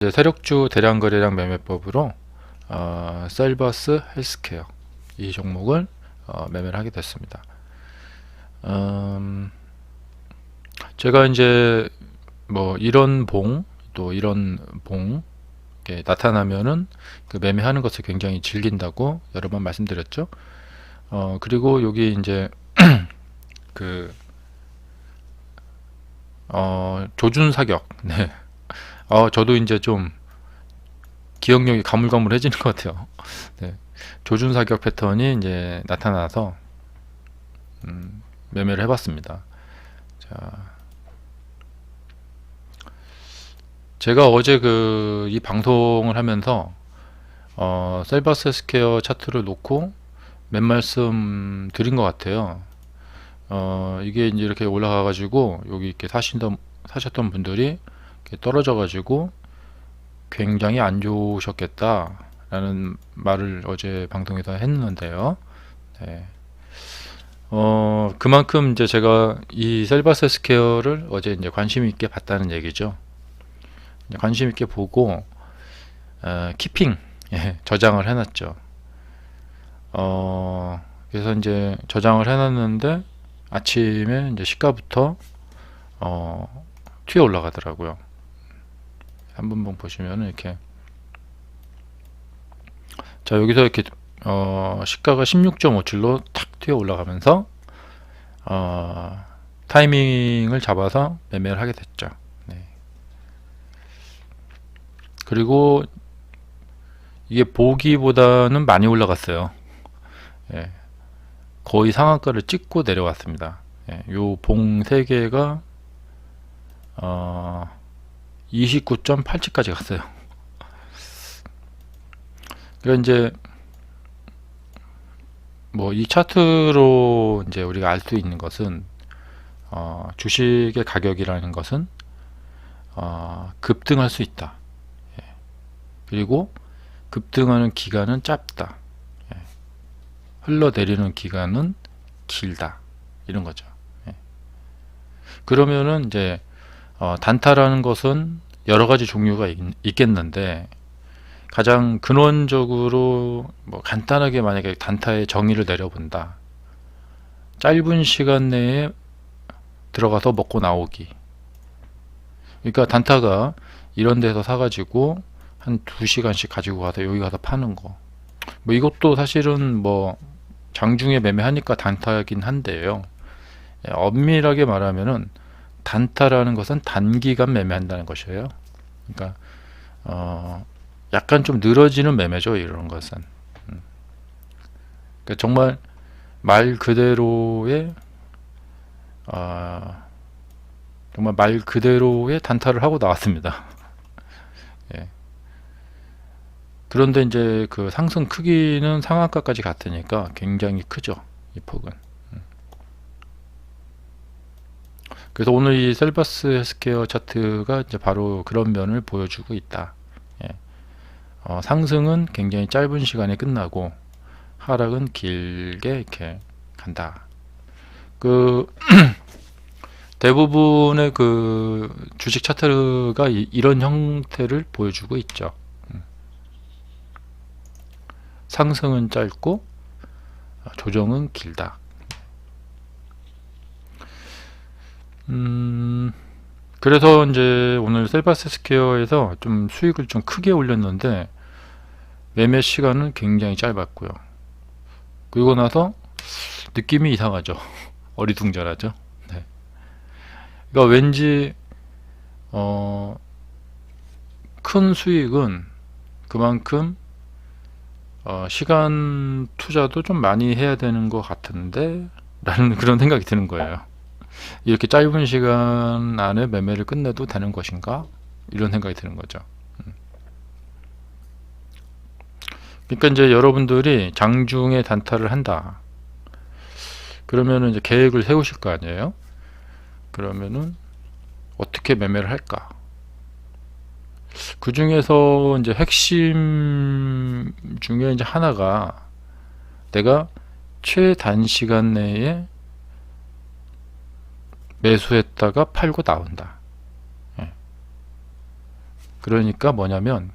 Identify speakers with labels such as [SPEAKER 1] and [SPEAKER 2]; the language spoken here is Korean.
[SPEAKER 1] 이제 세력주 대량 거래량 매매법으로 어, 셀버스 헬스케어 이 종목을 어, 매매를 하게 됐습니다. 음, 제가 이제 뭐 이런 봉 또 이런 봉 나타나면은 그 매매하는 것을 굉장히 즐긴다고 여러 번 말씀드렸죠. 어 그리고 여기 이제 그 어, 조준 사격. 네. 어, 저도 이제 좀 기억력이 가물가물해지는 것 같아요. 네. 조준 사격 패턴이 이제 나타나서 음, 매매를 해봤습니다. 자, 제가 어제 그 이 방송을 하면서 어, 셀버스 스퀘어 차트를 놓고 몇 말씀 드린 것 같아요. 어, 이게 이제 이렇게 올라가 가지고 여기 이렇게 사신던 사셨던 분들이 떨어져 가지고 굉장히 안 좋으셨겠다 라는 말을 어제 방송에서 했는데요. 네. 어, 그만큼 이제 제가 이 셀바스 스퀘어를 어제 이제 관심 있게 봤다는 얘기죠. 관심 있게 보고 어, 키핑 예, 저장을 해놨죠. 어, 그래서 이제 저장을 해놨는데 아침에 이제 시가부터 어, 튀어 올라가더라고요. 한번 보시면 이렇게 자 여기서 이렇게 어, 시가가 16.57로 탁 튀어 올라가면서 어, 타이밍을 잡아서 매매를 하게 됐죠. 네. 그리고 이게 보기보다는 많이 올라갔어요. 예. 거의 상한가를 찍고 내려왔습니다. 예. 요봉 3개가 어, 29.87까지 갔어요. 그러니까 이제 뭐 이 차트로 이제 우리가 알 수 있는 것은 어, 주식의 가격이라는 것은 어, 급등할 수 있다. 예. 그리고 급등하는 기간은 짧다. 예. 흘러내리는 기간은 길다. 이런 거죠. 예. 그러면은 이제 어, 단타라는 것은 여러 가지 종류가 있, 있겠는데 가장 근원적으로 뭐 간단하게 만약에 단타의 정의를 내려본다. 짧은 시간 내에 들어가서 먹고 나오기. 그러니까 단타가 이런 데서 사가지고 한 두시간씩 가지고 가서 여기 가서 파는 거. 뭐 이것도 사실은 뭐 장중에 매매하니까 단타긴 한데요. 예, 엄밀하게 말하면은 단타라는 것은 단기간 매매한다는 것이에요. 그러니까 어 약간 좀 늘어지는 매매죠. 이런 것은. 음. 그러니까 정말 말 그대로의 어, 정말 말 그대로의 단타를 하고 나왔습니다. 예. 그런데 이제 그 상승 크기는 상한가까지 갔으니까 굉장히 크죠. 이 폭은. 음. 그래서 오늘 이 셀바스 헬스케어 차트가 이제 바로 그런 면을 보여주고 있다. 예. 어, 상승은 굉장히 짧은 시간에 끝나고 하락은 길게 이렇게 간다. 그 대부분의 그 주식 차트가 이, 이런 형태를 보여주고 있죠. 음. 상승은 짧고 조정은 길다. 음, 그래서 이제 오늘 셀바스 스퀘어에서 좀 수익을 좀 크게 올렸는데 매매 시간은 굉장히 짧았고요. 그리고 나서 느낌이 이상하죠. 어리둥절하죠. 네. 그러니까 왠지 어, 큰 수익은 그만큼 어, 시간 투자도 좀 많이 해야 되는 것 같은데 라는 그런 생각이 드는 거예요. 이렇게 짧은 시간 안에 매매를 끝내도 되는 것인가? 이런 생각이 드는 거죠. 음. 그러니까 이제 여러분들이 장중에 단타를 한다. 그러면은 이제 계획을 세우실 거 아니에요? 그러면은 어떻게 매매를 할까? 그 중에서 이제 핵심 중에 이제 하나가 내가 최단 시간 내에 매수했다가 팔고 나온다. 예. 그러니까 뭐냐면